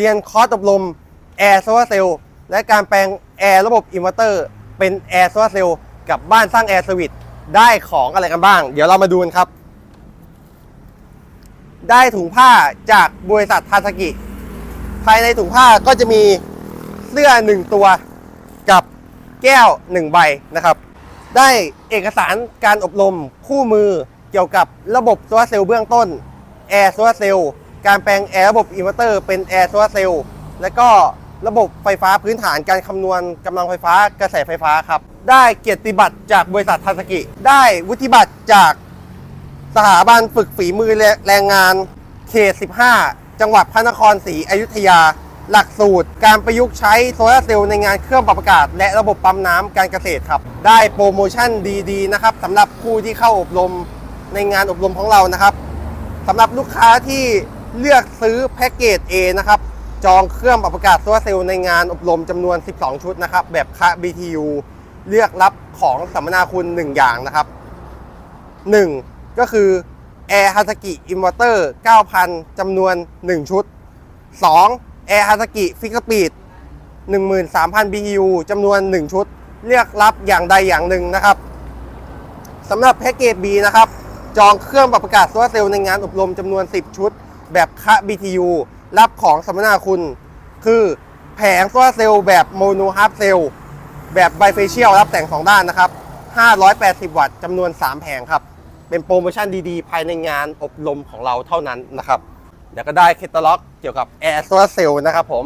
เรียนคอร์สอบรมแอร์โซลาเซลล์และการแปลงแอร์ระบบอินเวอร์เตอร์เป็นแอร์โซลาเซลล์กับบ้านสร้างแอร์สวิตได้ของอะไรกันบ้าง เดี๋ยวเรามาดูกันครับ ได้ถุงผ้าจากบริษัททาสกิ ภายในถุงผ้าก็จะมีเสื้อหนึ่งตัวกับแก้วหนึ่งใบนะครับ ได้เอกสารการอบรมคู่มือเกี่ยวกับระบบโซลาเซลล์เบื้องต้นแอร์โซลาเซลล์ การแปลงแอร์ระบบอินเวอร์เตอร์เป็นแอร์โซลาร์เซลล์และก็ระบบไฟฟ้าพื้นฐานการคำนวณกำลังไฟฟ้ากระแสไฟฟ้าครับ ได้เกียรติบัตรจากบริษัททาสกิ ได้วุฒิบัตรจากสถาบันฝึกฝีมือแรงงานเขต 15 จังหวัดพระนครศรีอยุธยา หลักสูตร การประยุกต์ใช้โซลาร์เซลล์ในงานเครื่องปรับอากาศ และระบบปั๊มน้ำการเกษตรครับ ได้โปรโมชั่นดีๆนะครับสำหรับผู้ที่เข้าอบรมในงานอบรมของเรานะครับสำหรับลูกค้าที่ เลือกซื้อแพ็กเกจ A นะครับ จองเครื่องปรับอากาศโซลาร์เซลล์ในงานอบรมจำนวน 12 ชุดนะครับ แบบคะ BTU เลือกรับของสัมมนาคุณ 1 อย่างนะครับ 1 ก็คือ Air Hataki Inverter 9,000จำนวน 1 ชุด 2. Air Hataki Fix Speed 13,000 BTU จำนวน 1 ชุด เลือกรับอย่างใดอย่างหนึ่งนะครับสำหรับแพ็กเกจ B นะครับ จองเครื่องปรับอากาศโซลาร์เซลล์ในงานอบรมจำนวน 10 ชุด แบบคะ BTU รับของสัมมนาคุณ คือแผงโซลาเซลล์แบบโมโนฮาร์ฟเซลล์แบบไบเฟเชียลรับแต่ง 2 ด้านนะครับ 580 วัตต์จำนวน 3 แผงครับ เป็นโปรโมชั่นดีๆ ภายในงานอบรมของเราเท่านั้นนะครับ เดี๋ยวก็ได้เคตาล็อกเกี่ยวกับแอร์โซลาเซลล์นะครับผม